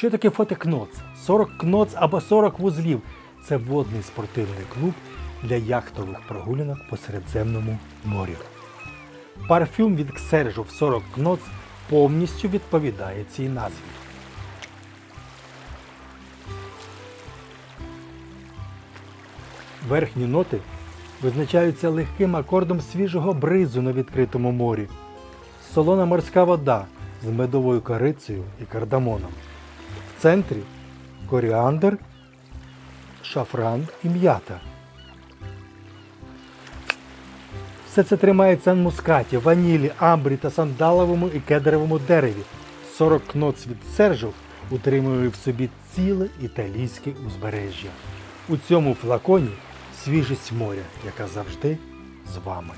Що таке фотокноц? 40 кноц або 40 вузлів. Це водний спортивний клуб для яхтових прогулянок по Середземному морю. Парфюм від Ксержу в 40 кноц повністю відповідає цій назві. Верхні ноти визначаються легким акордом свіжого бризу на відкритому морі, солона морська вода з медовою корицею і кардамоном. Центрі коріандр, шафран і м'ята. Все це тримається на мускаті, ванілі, амбрі та сандаловому і кедровому дереві. 40 кноц від Сержу утримує в собі ціле італійське узбережжя. У цьому флаконі свіжість моря, яка завжди з вами.